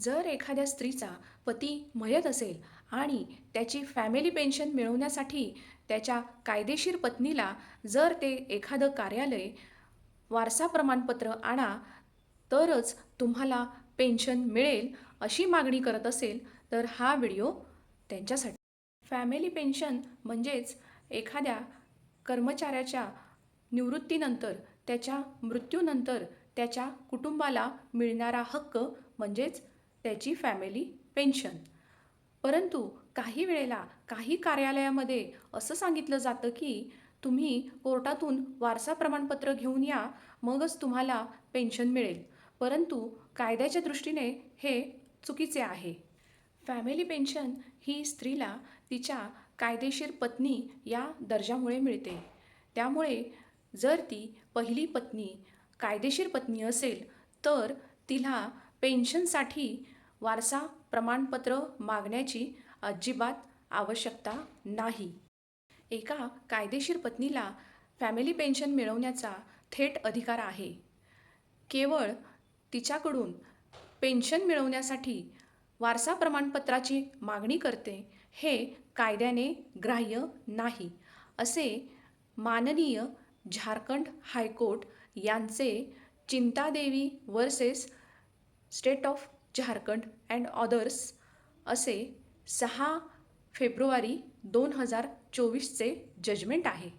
जर एखाद्या स्त्रीचा पती मयत असेल आणि त्याची फॅमिली पेन्शन मिळवण्यासाठी त्याच्या कायदेशीर पत्नीला जर ते एखादं कार्यालय वारसा प्रमाणपत्र आणा तरच तुम्हाला पेन्शन मिळेल अशी मागणी करत असेल तर हा व्हिडिओ त्यांच्यासाठी. फॅमिली पेन्शन म्हणजेच एखाद्या कर्मचाऱ्याच्या निवृत्तीनंतर त्याच्या मृत्यूनंतर त्याच्या कुटुंबाला मिळणारा हक्क म्हणजेच त्याची फॅमिली पेन्शन परंतु काही वेळेला काही कार्यालयामध्ये असं सांगितलं जातं की तुम्ही कोर्टातून वारसा प्रमाणपत्र घेऊन या मगच तुम्हाला पेन्शन मिळेल. परंतु कायद्याच्या दृष्टीने हे चुकीचे आहे. फॅमिली पेन्शन ही स्त्रीला तिच्या कायदेशीर पत्नी या दर्जामुळे मिळते. त्यामुळे जर ती पहिली पत्नी कायदेशीर पत्नी असेल तर तिला पेन्शनसाठी वारसा प्रमाणपत्र मागण्याची अजिबात आवश्यकता नाही. एका कायदेशीर पत्नीला फॅमिली पेन्शन मिळवण्याचा थेट अधिकार आहे. केवळ तिच्याकडून पेन्शन मिळवण्यासाठी वारसा प्रमाणपत्राची मागणी करते हे कायद्याने ग्राह्य नाही असे माननीय झारखंड हायकोर्ट यांचे Chintadevi versus state of Jharkhand and others असे सहा फेब्रुवारी दोन हजार चोवीसचे जजमेंट आहे.